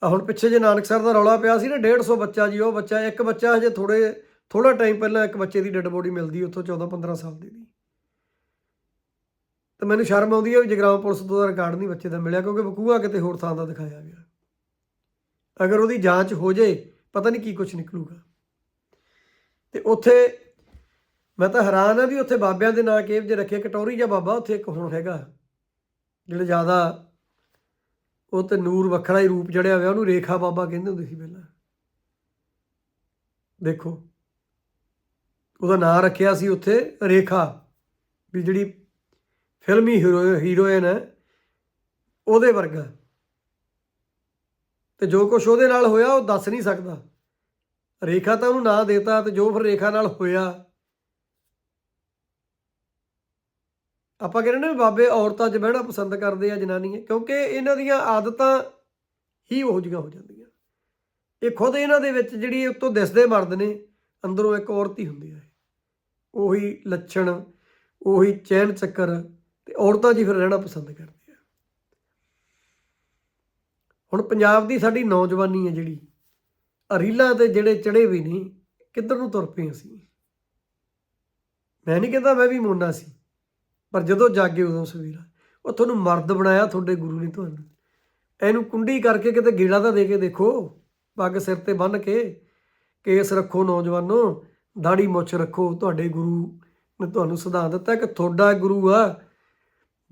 ਆ ਹੁਣ ਪਿੱਛੇ ਜੇ ਨਾਨਕ ਨਾਨਕਸਰ ਦਾ ਰੌਲਾ ਪਿਆ ਸੀ ਨਾ 150 ਬੱਚਾ ਜੀ, ਉਹ ਬੱਚਾ, ਇੱਕ ਬੱਚਾ ਹਜੇ ਥੋੜੇ ਥੋੜਾ ਟਾਈਮ ਪਹਿਲਾਂ ਇੱਕ ਬੱਚੇ ਦੀ ਡੈੱਡ ਬੋਡੀ ਮਿਲਦੀ ਉੱਥੋਂ 14 15 ਸਾਲ ਦੀ ਦੀ। ਤੇ ਮੈਨੂੰ ਸ਼ਰਮ ਆਉਂਦੀ ਹੈ ਵੀ ਜਗਰਾਉਂ ਪੁਲਿਸ ਤੋਂ ਦਾ ਰਿਕਾਰਡ ਨਹੀਂ ਬੱਚੇ ਦਾ ਮਿਲਿਆ, ਕਿਉਂਕਿ ਬਕੂਆ ਕਿਤੇ ਹੋਰ ਥਾਂ ਦਾ ਦਿਖਾਇਆ ਗਿਆ। ਅਗਰ ਉਹਦੀ ਜਾਂਚ ਹੋ ਜੇ, ਪਤਾ ਨਹੀਂ ਕੀ ਕੁਝ ਨਿਕਲੂਗਾ। ਤੇ ਉੱਥੇ ਮੈਂ ਤਾਂ ਹੈਰਾਨ ਆ ਵੀ ਉੱਥੇ ਬਾਬਿਆਂ ਦੇ ਨਾਂ ਕੇਵ ਜੇ ਰੱਖੇ, ਕਟੌਰੀ ਜਾਂ ਬਾਬਾ ਉੱਥੇ ਇੱਕ ਹੁਣ ਹੈਗਾ, ਜਿਹੜੇ ਜ਼ਿਆਦਾ ਉਹ ਤੇ ਨੂਰ ਵੱਖਰਾ ਹੀ ਰੂਪ ਜੜਿਆ ਹੋਇਆ, ਉਹਨੂੰ ਰੇਖਾ ਬਾਬਾ ਕਹਿੰਦੇ ਹੁੰਦੇ ਸੀ ਪਹਿਲਾਂ। ਦੇਖੋ, ਉਹਦਾ ਨਾਂ ਰੱਖਿਆ ਸੀ ਉੱਥੇ ਰੇਖਾ, ਵੀ ਜਿਹੜੀ ਫਿਲਮੀ ਹੀਰੋ, ਹੀਰੋਇਨ ਹੈ, ਉਹਦੇ ਵਰਗਾ। ਤੇ ਜੋ ਕੁਝ ਉਹਦੇ ਨਾਲ ਹੋਇਆ, ਉਹ ਦੱਸ ਨਹੀਂ ਸਕਦਾ। ਰੇਖਾ ਤਾਂ ਉਹਨੂੰ ਨਾ ਦੇਤਾ ਤੇ ਜੋ ਫਿਰ ਰੇਖਾ ਨਾਲ ਹੋਇਆ। ਆਪਾਂ ਕਹਿੰਦੇ ਨੇ ਬਾਬੇ ਔਰਤਾਂ 'ਚ ਬਹਿਣਾ ਪਸੰਦ ਕਰਦੇ ਆ ਜਨਾਨੀਆਂ, ਕਿਉਂਕਿ ਇਹਨਾਂ ਦੀਆਂ ਆਦਤਾਂ ਹੀ ਉਹੋ ਜਿਹੀਆਂ ਹੋ ਜਾਂਦੀਆਂ। ਇਹ ਖੁਦ ਇਹਨਾਂ ਦੇ ਵਿੱਚ ਜਿਹੜੀ ਉੱਤੋਂ ਦਿਸਦੇ ਮਰਦ ਨੇ, ਅੰਦਰੋਂ ਇੱਕ ਔਰਤ ਹੀ ਹੁੰਦੀ ਹੈ ਉਹੀ ਲੱਛਣ, ਉਹੀ ਚੈਨ ਚੱਕਰ ਤੇ ਔਰਤਾਂ 'ਚ ਫਿਰ ਰਹਿਣਾ ਪਸੰਦ ਕਰਦੇ ਆ। ਹੁਣ ਪੰਜਾਬ ਦੀ ਸਾਡੀ ਨੌਜਵਾਨੀ ਹੈ ਜਿਹੜੀ ਰੀਲਾਂ ਤੇ ਜਿਹੜੇ ਚੜੇ ਵੀ ਨਹੀਂ, ਕਿੱਧਰ ਨੂੰ ਤੁਰ ਪਏ ਅਸੀਂ? ਮੈਂ ਨਹੀਂ ਕਹਿੰਦਾ ਮੈਂ ਵੀ ਮੋਨਾ ਸੀ, ਪਰ ਜਦੋਂ ਜਾਗੇ ਉਦੋਂ ਸਵੇਰਾ ਉਹ ਤੁਹਾਨੂੰ ਮਰਦ ਬਣਾਇਆ ਤੁਹਾਡੇ ਗੁਰੂ ਨੇ ਤੁਹਾਨੂੰ। ਇਹਨੂੰ ਕੁੰਡੀ ਕਰਕੇ ਕਿਤੇ ਗੇੜਾ ਤਾਂ ਦੇ ਕੇ ਦੇਖੋ, ਪੱਗ ਸਿਰ ਤੇ ਬੰਨ ਕੇ, ਕੇਸ ਰੱਖੋ ਨੌਜਵਾਨੋ, ਦਾੜੀ ਮੁੱਛ ਰੱਖੋ, ਤੁਹਾਡੇ ਗੁਰੂ ਨੇ ਤੁਹਾਨੂੰ ਸਿਧਾਂਤ ਦਿੱਤਾ ਕਿ ਤੁਹਾਡਾ ਗੁਰੂ ਆ,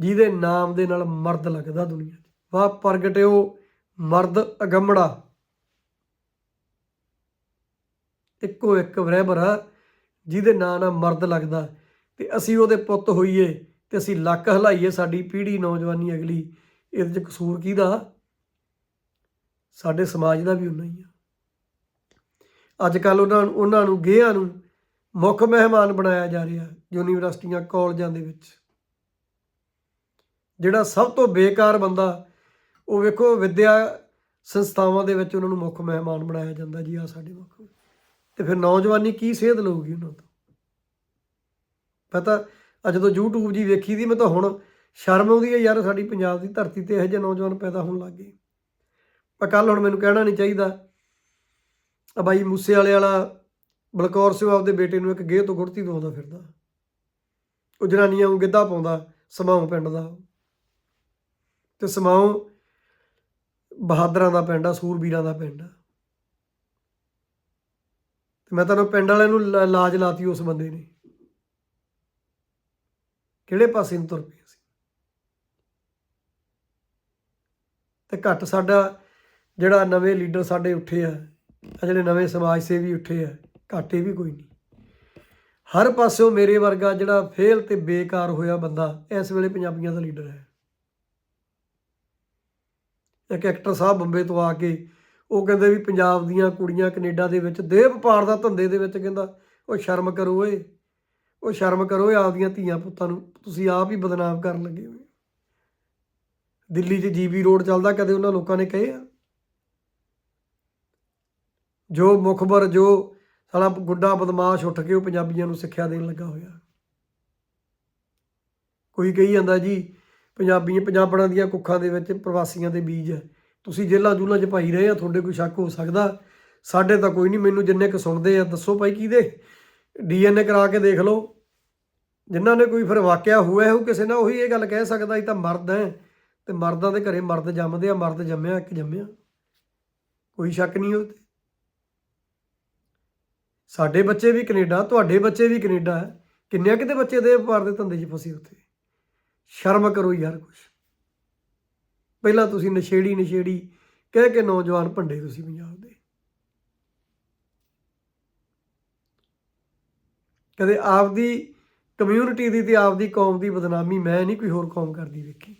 ਜਿਹਦੇ ਨਾਮ ਦੇ ਨਾਲ ਮਰਦ ਲੱਗਦਾ ਦੁਨੀਆ 'ਚ। ਵਾਹ ਪ੍ਰਗਟਿਓ, ਮਰਦ ਅਗੰਮੜਾ। ਇੱਕੋ ਇੱਕ ਰਹਿਬਰ ਆ ਜਿਹਦੇ ਨਾਂ ਨਾਲ ਮਰਦ ਲੱਗਦਾ। ਤੇ ਅਸੀਂ ਉਹਦੇ ਪੁੱਤ ਹੋਈਏ ਤੇ ਅਸੀਂ ਲੱਕ ਹਲਾਈਏ ਸਾਡੀ ਪੀੜ੍ਹੀ ਨੌਜਵਾਨੀ ਅਗਲੀ। ਇਹਦੇ ਚ ਕਸੂਰ ਕਿਹਦਾ? ਸਾਡੇ ਸਮਾਜ ਦਾ ਵੀ ਉਨਾ ਹੀ ਆ। ਅੱਜ ਕੱਲ ਉਹਨਾਂ ਨੂੰ ਉਹਨਾਂ ਨੂੰ, ਗੇਹਾਂ ਨੂੰ ਮੁੱਖ ਮਹਿਮਾਨ ਬਣਾਇਆ ਜਾ ਰਿਹਾ ਯੂਨੀਵਰਸਿਟੀਆਂ, ਕਾਲਜਾਂ ਦੇ ਵਿੱਚ। ਜਿਹੜਾ ਸਭ ਤੋਂ ਬੇਕਾਰ ਬੰਦਾ, ਉਹ ਵੇਖੋ ਵਿਦਿਆ ਸੰਸਥਾਵਾਂ ਦੇ ਵਿੱਚ ਉਹਨਾਂ ਨੂੰ ਮੁੱਖ ਮਹਿਮਾਨ ਬਣਾਇਆ ਜਾਂਦਾ ਜੀ ਆ ਸਾਡੇ ਮੁੱਖ। ਤੇ ਫਿਰ ਨੌਜਵਾਨੀ ਕੀ ਸੇਧ ਲਊਗੀ ਉਹਨਾਂ ਤੋਂ? ਪਤਾ ਅੱਜ ਜਦੋਂ YouTube ਜੀ ਵੇਖੀ ਦੀ, ਮੈਂ ਤਾਂ ਹੁਣ ਸ਼ਰਮ ਆਉਂਦੀ ਹੈ ਯਾਰ ਸਾਡੀ ਪੰਜਾਬ ਦੀ ਧਰਤੀ ਤੇ ਇਹੋ ਜਿਹੇ ਨੌਜਵਾਨ ਪੈਦਾ ਹੋਣ ਲੱਗ ਗਏ। ਪਰ ਕੱਲ ਹੁਣ ਮੈਨੂੰ ਕਹਿਣਾ ਨਹੀਂ ਚਾਹੀਦਾ। ਆ ਬਾਈ ਮੂਸੇ ਵਾਲੇ ਵਾਲਾ ਬਲਕੌਰ ਸਿੰਘ ਆਪਦੇ ਬੇਟੇ ਨੂੰ ਇੱਕ ਗੇਹ ਤੋਂ ਗੁੜਤੀ ਦਵਾਉਂਦਾ ਫਿਰਦਾ। ਉਹ ਜਨਾਨੀਆਂ ਨੂੰ ਗਿੱਧਾ ਪਾਉਂਦਾ, ਸਮਾਉਂ ਪਿੰਡ ਦਾ। ਤੇ ਸਮਾਉਂ ਬਹਾਦਰਾਂ ਦਾ ਪਿੰਡ ਆ, ਸੂਰਬੀਰਾਂ ਦਾ ਪਿੰਡ ਆ। ਤੇ ਮੈਂ ਤੁਹਾਨੂੰ ਪਿੰਡ ਵਾਲਿਆਂ ਨੂੰ ਲ- ਲਾਜ ਲਾਤੀ ਉਸ ਬੰਦੇ ਨੇ। ਕਿਹੜੇ ਪਾਸੇ ਨੂੰ ਤੁਰ ਪਏ ਸੀ ਤੇ ਘੱਟ ਸਾਡਾ ਜਿਹੜਾ ਨਵੇਂ ਲੀਡਰ ਸਾਡੇ ਉੱਠੇ ਆ ਆ ਜਿਹੜੇ ਨਵੇਂ ਸਮਾਜ ਸੇਵੀ ਉੱਠੇ ਆ ਇਹ ਵੀ ਕੋਈ ਨਹੀਂ। ਹਰ ਪਾਸਿਓਂ ਮੇਰੇ ਵਰਗਾ ਜਿਹੜਾ ਫੇਲ ਤੇ ਬੇਕਾਰ ਹੋਇਆ ਬੰਦਾ ਇਸ ਵੇਲੇ ਪੰਜਾਬੀਆਂ ਦਾ ਲੀਡਰ ਹੈ। ਇੱਕ ਐਕਟਰ ਸਾਹਿਬ ਬੰਬੇ ਤੋਂ ਆ ਕੇ ਉਹ ਕਹਿੰਦੇ ਵੀ ਪੰਜਾਬ ਦੀਆਂ ਕੁੜੀਆਂ ਕੈਨੇਡਾ ਦੇ ਵਿੱਚ, ਦੇਹ ਵਪਾਰ ਦਾ ਧੰਦੇ ਦੇ ਵਿੱਚ ਕਹਿੰਦਾ, ਉਹ ਸ਼ਰਮ ਕਰੋ ਓਏ, ਉਹ ਸ਼ਰਮ ਕਰੋ ਓਏ ਆਪਦੀਆਂ ਧੀਆਂ ਪੁੱਤਾਂ ਨੂੰ, ਤੁਸੀਂ ਆਪ ਹੀ ਬਦਨਾਮ ਕਰਨ ਲੱਗੇ ਹੋਏ ਦਿੱਲੀ 'ਚ ਜੀਬੀ ਰੋਡ ਚੱਲਦਾ, ਕਦੇ ਉਹਨਾਂ ਲੋਕਾਂ ਨੇ ਕਹੇ ਆ। ਜੋ ਮੁਖਬਰ, ਜੋ ਸਾਲਾ ਗੁੱਡਾ ਬਦਮਾਸ਼ ਉੱਠ ਕੇ ਉਹ ਪੰਜਾਬੀਆਂ ਨੂੰ ਸਿੱਖਿਆ ਦੇਣ ਲੱਗਾ ਹੋਇਆ। ਕੋਈ ਕਹੀ ਜਾਂਦਾ ਜੀ, ਪੰਜਾਬੀਆਂ, ਪੰਜਾਬਣਾਂ ਦੀਆਂ ਕੁੱਖਾਂ ਦੇ ਵਿੱਚ ਪ੍ਰਵਾਸੀਆਂ ਦੇ ਬੀਜ ਹੈ। ਤੁਸੀਂ ਜੇਲਾਂ ਜੂਲਾਂ 'ਚ ਪਾਈ ਰਹੇ ਆ, ਤੁਹਾਡੇ ਕੋਈ ਸ਼ੱਕ ਹੋ ਸਕਦਾ? ਸਾਡੇ ਤਾਂ ਕੋਈ ਨਹੀਂ, ਮੈਨੂੰ ਜਿੰਨੇ ਕੁ ਸੁਣਦੇ ਆ, ਦੱਸੋ ਭਾਈ ਕਿਹਦੇ ਡੀਐਨਏ ਕਰਾ ਕੇ ਦੇਖ ਲਓ। ਜਿਨ੍ਹਾਂ ਨੇ ਕੋਈ ਫਿਰ ਵਾਕਿਆ ਹੋਇਆ ਉਹ ਕਿਸੇ ਨਾਲ ਉਹੀ ਇਹ ਗੱਲ ਕਹਿ ਸਕਦਾ, ਇਹ ਤਾਂ ਮਰਦ ਹੈ ਤੇ ਮਰਦਾਂ ਦੇ ਘਰੇ ਮਰਦ ਜੰਮਦੇ ਆ, ਮਰਦ ਜੰਮਿਆ, ਇੱਕ ਜੰਮਿਆ। ਕੋਈ ਸ਼ੱਕ ਨਹੀਂ ਉਹ ਸਾਡੇ ਬੱਚੇ ਵੀ ਕੈਨੇਡਾ, ਤੁਹਾਡੇ ਬੱਚੇ ਵੀ ਕੈਨੇਡਾ ਹੈ ਕਿੰਨਿਆਂ ਕਿਤੇ ਬੱਚੇ ਦੇ ਵਪਾਰ ਦੇ ਧੰਦੇ 'ਚ ਫਸੇ ਉੱਥੇ? ਸ਼ਰਮ ਕਰੋ ਯਾਰ ਕੁਛ। ਪਹਿਲਾਂ ਤੁਸੀਂ ਨਸ਼ੇੜੀ ਨਸ਼ੇੜੀ ਕਹਿ ਕੇ ਨੌਜਵਾਨ ਭੰਡੇ ਤੁਸੀਂ ਪੰਜਾਬ ਦੇ। ਕਦੇ ਆਪਦੀ ਕਮਿਊਨਿਟੀ ਦੀ ਤੇ ਆਪਦੀ ਕੌਮ ਦੀ ਬਦਨਾਮੀ ਮੈਂ ਨਹੀਂ ਕੋਈ ਹੋਰ ਕੌਮ ਕਰਦੀ ਵੇਖੀ।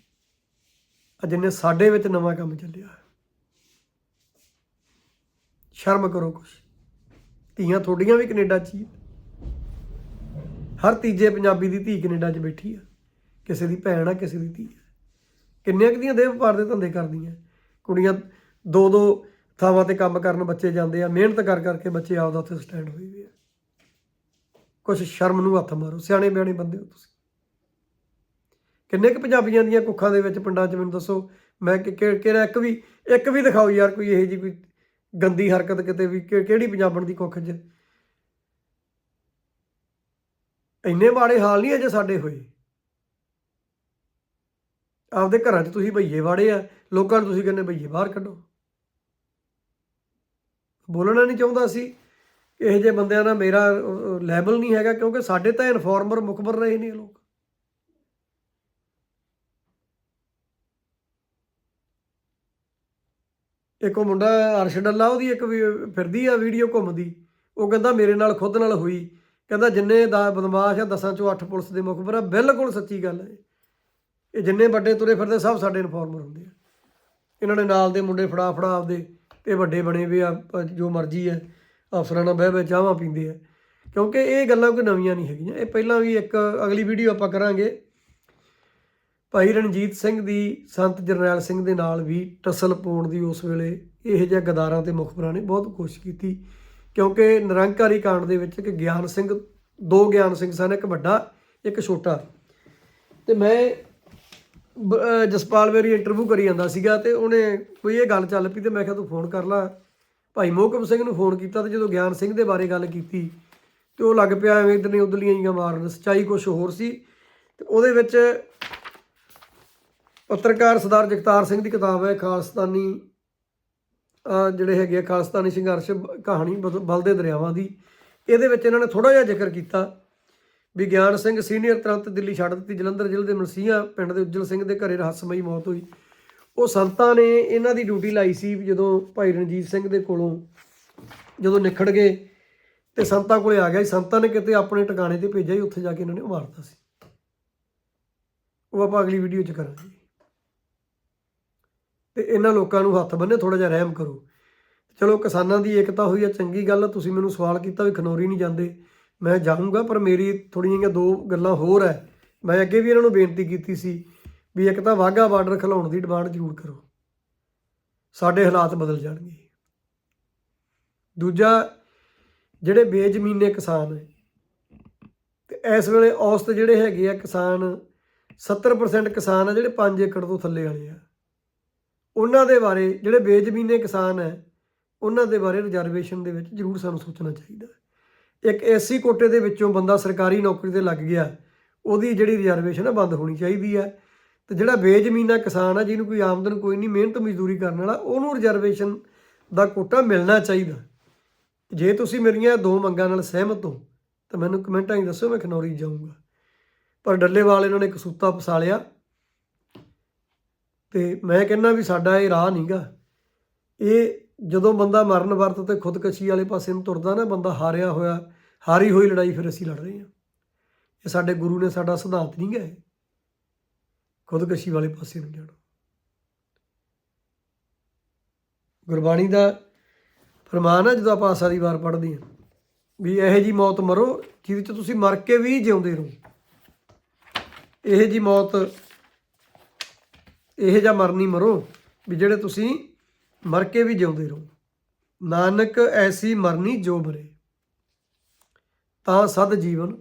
ਆ ਜਿੰਨੇ ਸਾਡੇ ਵਿੱਚ ਨਵਾਂ ਕੰਮ ਚੱਲਿਆ। ਸ਼ਰਮ ਕਰੋ ਕੁਛ। ਧੀਆਂ ਤੁਹਾਡੀਆਂ ਵੀ ਕੈਨੇਡਾ 'ਚ ਹੀ ਆ। ਹਰ ਤੀਜੇ ਪੰਜਾਬੀ ਦੀ ਧੀ ਕੈਨੇਡਾ 'ਚ ਬੈਠੀ ਆ। ਕਿਸੇ ਦੀ ਭੈਣ ਆ, ਕਿਸੇ ਦੀ ਧੀ ਆ। ਕਿੰਨੀਆਂ ਕੁ ਦੀਆਂ ਦੇਹ ਵਪਾਰ ਦੇ ਧੰਦੇ ਕਰਦੀਆਂ। ਕੁੜੀਆਂ ਦੋ ਦੋ ਥਾਵਾਂ ਤੇ ਕੰਮ ਕਰਨ ਬੱਚੇ ਜਾਂਦੇ ਆ, ਮਿਹਨਤ ਕਰ ਕਰਕੇ ਬੱਚੇ ਆਪਦਾ ਉੱਥੇ ਸਟੈਂਡ ਹੋਏ ਵੀ ਆ। ਕੁਛ ਸ਼ਰਮ ਨੂੰ ਹੱਥ ਮਾਰੋ, ਸਿਆਣੇ ਬਿਆਣੇ ਬੰਦੇ ਹੋ ਤੁਸੀਂ। ਕਿੰਨੇ ਕੁ ਪੰਜਾਬੀਆਂ ਦੀਆਂ ਕੁੱਖਾਂ ਦੇ ਵਿੱਚ ਪਿੰਡਾਂ 'ਚ ਮੈਨੂੰ ਦੱਸੋ, ਮੈਂ ਕਿ ਕਿਹੜਾ ਇੱਕ ਵੀ ਇੱਕ ਵੀ ਦਿਖਾਓ ਯਾਰ ਕੋਈ ਇਹੋ ਜੀ ਕੋਈ ਗੰਦੀ ਹਰਕਤ ਕਿਤੇ ਵੀ ਕਿਹੜੀ ਪੰਜਾਬਣ ਦੀ ਕੁੱਖ 'ਚ। ਇੰਨੇ ਮਾੜੇ ਹਾਲ ਨਹੀਂ ਅਜੇ ਸਾਡੇ ਹੋਏ। ਆਪਦੇ ਘਰਾਂ 'ਚ ਤੁਸੀਂ ਭਈਏ ਵਾੜੇ ਆ, ਲੋਕਾਂ ਨੂੰ ਤੁਸੀਂ ਕਹਿੰਦੇ ਭਈਏ ਬਾਹਰ ਕੱਢੋ। ਬੋਲਣਾ ਨਹੀਂ ਚਾਹੁੰਦਾ ਸੀ। ਇਹੋ ਜਿਹੇ ਬੰਦਿਆਂ ਦਾ ਮੇਰਾ ਲੈਵਲ ਨਹੀਂ ਹੈਗਾ ਕਿਉਂਕਿ ਸਾਡੇ ਤਾਂ ਇਨਫੋਰਮਰ ਮੁਖਬਰ ਰਹੇ ਨੇ ਲੋਕ। ਇੱਕ ਉਹ ਮੁੰਡਾ ਅਰਸ਼ ਡੱਲਾ, ਉਹਦੀ ਇੱਕ ਵੀ ਫਿਰਦੀ ਆ ਵੀਡੀਓ ਘੁੰਮਦੀ। ਉਹ ਕਹਿੰਦਾ ਮੇਰੇ ਨਾਲ ਖੁਦ ਨਾਲ ਹੋਈ। ਕਹਿੰਦਾ ਜਿੰਨੇ ਦਾ ਬਦਮਾਸ਼ ਆ, ਦਸਾਂ ਚੋਂ ਅੱਠ ਪੁਲਿਸ ਦੇ ਮੁਖਬਰ ਆ, ਬਿਲਕੁਲ ਸੱਚੀ ਗੱਲ ਹੈ। ਇਹ ਜਿੰਨੇ ਵੱਡੇ ਤੁਰੇ ਫਿਰਦੇ ਸਭ ਸਾਡੇ ਇਨਫੋਰਮਰ ਹੁੰਦੇ ਆ। ਇਹਨਾਂ ਨੇ ਨਾਲ ਦੇ ਮੁੰਡੇ ਫੜਾ ਫੜਾ ਆਪਦੇ, ਤੇ ਵੱਡੇ ਬਣੇ ਵੀ ਆ ਪ- ਜੋ ਮਰਜ਼ੀ ਹੈ ਅਫਸਰਾਂ ਨਾਲ ਬਹਿ ਬਹਿ ਚਾਹਾਂ ਪੀਂਦੇ ਆ। ਕਿਉਂਕਿ ਇਹ ਗੱਲਾਂ ਕੋਈ ਨਵੀਆਂ ਨਹੀਂ ਹੈਗੀਆਂ। ਇਹ ਪਹਿਲਾਂ ਵੀ ਇੱਕ ਅਗਲੀ ਵੀਡੀਓ ਆਪਾਂ ਕਰਾਂਗੇ। ਭਾਈ ਰਣਜੀਤ ਸਿੰਘ ਦੀ ਸੰਤ ਜਰਨੈਲ ਸਿੰਘ ਦੇ ਨਾਲ ਵੀ ਟਸਲ ਪਾਉਣ ਦੀ ਉਸ ਵੇਲੇ ਇਹੋ ਜਿਹੇ ਗਦਾਰਾਂ ਤੇ ਮੁਖਬਰਾਂ ਨੇ ਬਹੁਤ ਕੋਸ਼ਿਸ਼ ਕੀਤੀ। ਕਿਉਂਕਿ ਨਿਰੰਕਾਰੀ ਕਾਂਡ ਦੇ ਵਿੱਚ ਇੱਕ ਗਿਆਨ ਸਿੰਘ, ਦੋ ਗਿਆਨ ਸਿੰਘ ਸਨ, ਇੱਕ ਵੱਡਾ, ਇੱਕ ਛੋਟਾ। ਤੇ ਮੈਂ ਜਸਪਾਲ ਮੇਰੀ ਇੰਟਰਵਿਊ ਕਰੀ ਜਾਂਦਾ ਸੀਗਾ ਤੇ ਉਹਨੇ ਕੋਈ ਇਹ ਗੱਲ ਚੱਲ ਪਈ ਤੇ ਮੈਂ ਕਿਹਾ ਤੂੰ ਫੋਨ ਕਰ ਲਾ। ਭਾਈ ਮੋਹਕਮ ਸਿੰਘ ਨੂੰ ਫੋਨ ਕੀਤਾ ਤੇ ਜਦੋਂ ਗਿਆਨ ਸਿੰਘ ਦੇ ਬਾਰੇ ਗੱਲ ਕੀਤੀ ਤੇ ਉਹ ਲੱਗ ਪਿਆ ਐਵੇਂ ਇਧਰ ਨਹੀਂ ਉਧਰਲੀਆਂ ਜੀਆਂ ਮਾਰਨ, ਸੱਚਾਈ ਕੁਝ ਹੋਰ ਸੀ ਤੇ ਉਹਦੇ ਵਿੱਚ ਪੱਤਰਕਾਰ ਸਰਦਾਰ ਜਗਤਾਰ ਸਿੰਘ ਦੀ ਕਿਤਾਬ ਹੈ ਖਾਲਸਤਾਨੀ ਜਿਹੜੇ ਹੈਗੇ ਆ ਖਾਲਸਤਾਨੀ ਸੰਘਰਸ਼ ਕਹਾਣੀ ਬਦ- ਬਲਦੇ ਦਰਿਆਵਾਂ ਦੀ। ਇਹਦੇ ਵਿੱਚ ਇਹਨਾਂ ਨੇ ਥੋੜਾ ਜਿਹਾ ਜ਼ਿਕਰ ਕੀਤਾ। ਵਿਗਿਆਨ ਸਿੰਘ ਸੀਨੀਅਰ ਤੁਰੰਤ ਦਿੱਲੀ ਛੱਡ ਦਿੱਤੀ। ਜਲੰਧਰ ਜ਼ਿਲ੍ਹੇ ਦੇ ਮਨਸੀਹਾ ਪਿੰਡ ਦੇ ਉੱਜਲ ਸਿੰਘ ਦੇ ਘਰੇ ਰਹੱਸਮਈ ਮੌਤ ਹੋਈ। ਉਹ ਸੰਤਾਂ ਨੇ ਇਹਨਾਂ ਦੀ ਡਿਊਟੀ ਲਾਈ ਸੀ ਜਦੋਂ ਭਾਈ ਰਣਜੀਤ ਸਿੰਘ ਦੇ ਕੋਲੋਂ ਜਦੋਂ ਨਿਖੜ ਗਏ ਤੇ ਸੰਤਾਂ ਕੋਲੇ ਆ ਗਿਆ ਸੀ। ਸੰਤਾਂ ਨੇ ਕਿਤੇ ਆਪਣੇ ਟਿਕਾਣੇ ਤੇ ਭੇਜਿਆ ਹੀ ਉੱਥੇ ਜਾ ਕੇ ਇਹਨਾਂ ਨੇ ਮਾਰਤਾ ਸੀ। ਉਹ ਆਪਾਂ ਅਗਲੀ ਵੀਡੀਓ 'ਚ ਕਰਾਂਗੇ। ਤੇ ਇਹਨਾਂ ਲੋਕਾਂ ਨੂੰ ਹੱਥ ਬੰਨੇ ਥੋੜਾ ਜਿਹਾ ਰਹਿਮ ਕਰੋ। ਚਲੋ ਕਿਸਾਨਾਂ ਦੀ ਏਕਤਾ ਹੋਈ ਹੈ ਚੰਗੀ ਗੱਲ ਆ, ਤੁਸੀਂ ਮੈਨੂੰ ਸਵਾਲ ਕੀਤਾ ਵੀ ਖਨੌਰੀ ਨਹੀਂ ਜਾਂਦੇ। ਮੈਂ ਜਾਊਂਗਾ ਪਰ ਮੇਰੀ ਥੋੜੀਆਂ ਜਿਹੀਆਂ ਦੋ ਗੱਲਾਂ ਹੋਰ ਹੈ ਮੈਂ ਅੱਗੇ ਵੀ ਇਹਨਾਂ ਨੂੰ ਬੇਨਤੀ ਕੀਤੀ ਸੀ ਵੀ ਇੱਕ ਤਾਂ ਵਾਹਗਾ ਬਾਰਡਰ ਖਲਾਉਣ ਦੀ ਡਿਮਾਂਡ ਜ਼ਰੂਰ ਕਰੋ। ਸਾਡੇ ਹਾਲਾਤ ਬਦਲ ਜਾਣਗੇ। ਦੂਜਾ, ਜਿਹੜੇ ਬੇਜ਼ਮੀਨੇ ਕਿਸਾਨ ਹੈ ਤੇ ਇਸ ਵੇਲੇ ਔਸਤ ਜਿਹੜੇ ਹੈਗੇ ਆ ਕਿਸਾਨ 70% ਕਿਸਾਨ ਆ ਜਿਹੜੇ 5 ਏਕੜ ਤੋਂ ਥੱਲੇ ਵਾਲੇ ਆ। ਉਹਨਾਂ ਦੇ ਬਾਰੇ, ਜਿਹੜੇ ਬੇਜ਼ਮੀਨੇ ਕਿਸਾਨ ਹੈ ਉਹਨਾਂ ਦੇ ਬਾਰੇ ਰਿਜ਼ਰਵੇਸ਼ਨ ਦੇ ਵਿੱਚ ਜ਼ਰੂਰ ਸਾਨੂੰ ਸੋਚਣਾ ਚਾਹੀਦਾ। ਹੈ। ਇੱਕ ਐਸੀ ਕੋਟੇ ਦੇ ਵਿੱਚੋਂ ਬੰਦਾ ਸਰਕਾਰੀ ਨੌਕਰੀ ਤੇ ਲੱਗ ਗਿਆ, ਉਹਦੀ ਜਿਹੜੀ ਰਿਜ਼ਰਵੇਸ਼ਨ ਆ ਬੰਦ ਹੋਣੀ ਚਾਹੀਦੀ ਹੈ ਤੇ ਜਿਹੜਾ ਬੇਜ਼ਮੀਨਾ ਕਿਸਾਨ ਆ, ਜਿਹਨੂੰ ਕੋਈ ਆਮਦਨ ਕੋਈ ਨਹੀਂ, ਮਿਹਨਤ ਮਜ਼ਦੂਰੀ ਕਰਨ ਵਾਲਾ, ਉਹਨੂੰ ਰਿਜ਼ਰਵੇਸ਼ਨ ਦਾ ਕੋਟਾ ਮਿਲਣਾ ਚਾਹੀਦਾ। ਜੇ ਤੁਸੀਂ ਮੇਰੀਆਂ ਦੋ ਮੰਗਾਂ ਨਾਲ ਸਹਿਮਤ ਹੋ, ਤਾਂ ਮੈਨੂੰ ਕਮੈਂਟਾਂ 'ਚ ਦੱਸੋ, ਮੈਂ ਖਨੌਰੀ ਜਾਊਂਗਾ। ਪਰ ਡੱਲੇਵਾਲ ਇਹਨਾਂ ਨੇ ਕਸੂਤਾ ਫਸਾਲਿਆ ਤੇ ਮੈਂ ਕਹਿੰਦਾ ਵੀ ਸਾਡਾ ਇਹ ਰਾਹ ਨਹੀਂਗਾ ਇਹ ਜਦੋਂ ਬੰਦਾ ਮਰਨ ਵਰਤ ਤੇ ਖੁਦਕਸ਼ੀ ਵਾਲੇ ਪਾਸੇ ਨੂੰ ਤੁਰਦਾ ਨਾ, ਬੰਦਾ ਹਾਰਿਆ ਹੋਇਆ, ਹਾਰੀ ਹੋਈ ਲੜਾਈ ਫਿਰ ਅਸੀਂ ਲੜ ਰਹੇ ਹਾਂ। ਇਹ ਸਾਡੇ ਗੁਰੂ ਨੇ ਸਾਡਾ ਸਿਧਾਂਤ ਨਹੀਂ ਗਏ ਖੁਦਕਸ਼ੀ ਵਾਲੇ ਪਾਸੇ ਨੂੰ ਜਾਣਾ। ਗੁਰਬਾਣੀ ਦਾ ਫਰਮਾਨ ਹੈ ਜਦੋਂ ਆਪਾਂ ਆਸਾ ਦੀ ਵਾਰ ਪੜ੍ਹਦੇ ਹਾਂ ਵੀ ਇਹੋ ਜੀ ਮੌਤ ਮਰੋ ਜਿਹਦੇ ਚ ਤੁਸੀਂ ਮਰ ਕੇ ਵੀ ਜਿਉਂਦੇ ਰਹੋ। ਇਹੋ ਜੀ ਮੌਤ, ਇਹੋ ਜਿਹਾ ਮਰਨੀ ਮਰੋ ਵੀ ਜਿਹੜੇ ਤੁਸੀਂ ਮਰ ਕੇ ਵੀ ਜਿਉਂਦੇ ਰਹੋ। ਨਾਨਕ ਐਸੀ ਮਰਨੀ ਜੋ ਮਰੇ, ਤਾਂ ਸਦ ਜੀਵਨ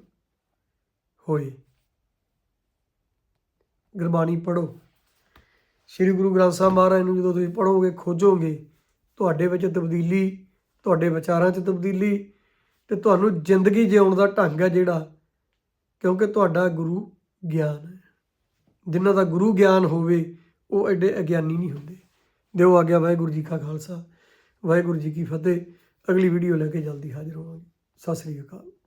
ਹੋਏ। ਗੁਰਬਾਣੀ ਪੜੋ ਸ੍ਰੀ ਗੁਰੂ ਗ੍ਰੰਥ ਸਾਹਿਬ ਮਹਾਰਾਜ ਨੂੰ ਜਦੋਂ ਤੁਸੀਂ ਪੜੋਗੇ ਖੋਜੋਗੇ, ਤੁਹਾਡੇ ਵਿੱਚ ਤਬਦੀਲੀ, ਤੁਹਾਡੇ ਵਿਚਾਰਾਂ 'ਚ ਤਬਦੀਲੀ ਤੇ ਤੁਹਾਨੂੰ ਜ਼ਿੰਦਗੀ ਜਿਉਣ ਦਾ ਢੰਗ ਹੈ ਜਿਹੜਾ, ਕਿਉਂਕਿ ਤੁਹਾਡਾ ਗੁਰੂ ਗਿਆਨ ਹੈ। ਜਿਨ੍ਹਾਂ ਦਾ ਗੁਰੂ ਗਿਆਨ ਹੋਵੇ, ਉਹ ਐਡੇ ਅਗਿਆਨੀ ਨਹੀਂ ਹੁੰਦੇ। ਦਿਓ ਆਗਿਆ ਵਾਹਿਗੁਰੂ ਜੀ ਕਾ ਖਾਲਸਾ। ਵਾਹਿਗੁਰੂ ਜੀ ਕੀ ਫਤਿਹ। ਅਗਲੀ ਵੀਡੀਓ ਲੈ ਕੇ ਜਲਦੀ ਹਾਜ਼ਰ ਹੋਵਾਂਗੇ। ਸਤਿ ਸ੍ਰੀ ਅਕਾਲ।